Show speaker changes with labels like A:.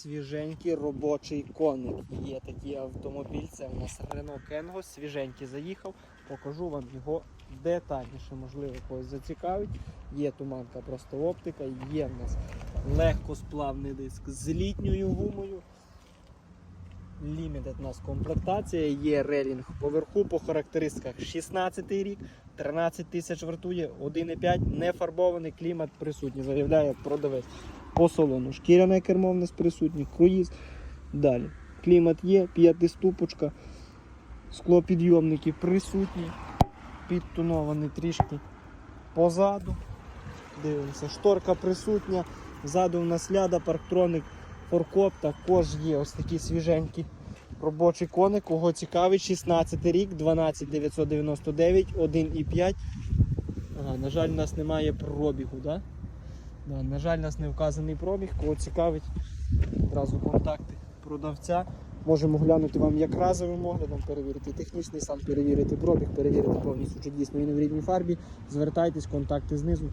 A: Свіженький робочий коник. Є такий автомобіль, це у нас Renault Kengo, свіженький заїхав. Покажу вам його детальніше, можливо, когось зацікавить. Є туманка, просто оптика, є в нас легкосплавний диск з літньою гумою. Limited у нас комплектація, є релінг поверху по характеристиках 16 рік, 13 тисяч вартує, 1,5, не фарбований, клімат присутній, заявляє продавець. По салону шкіряне кермо в нас присутнє, круїз. Далі. Клімат є, п'ятиступочка, склопідйомники присутні, підтонований трішки позаду. Дивимося, шторка присутня, ззаду в нас ляда, парктроник, форкоп, також є ось такі свіженькі робочий коник. Кого цікавить, 16 рік, 12999, 1,5. Ага, на жаль, у нас немає пробігу, да? Да, на жаль, у нас не вказаний пробіг. Кого цікавить, одразу контакти продавця. Можемо глянути вам як разовим оглядом, перевірити технічний стан, перевірити пробіг, перевірити повністю, чи дійсно він в рідній фарбі. Звертайтесь, контакти знизу.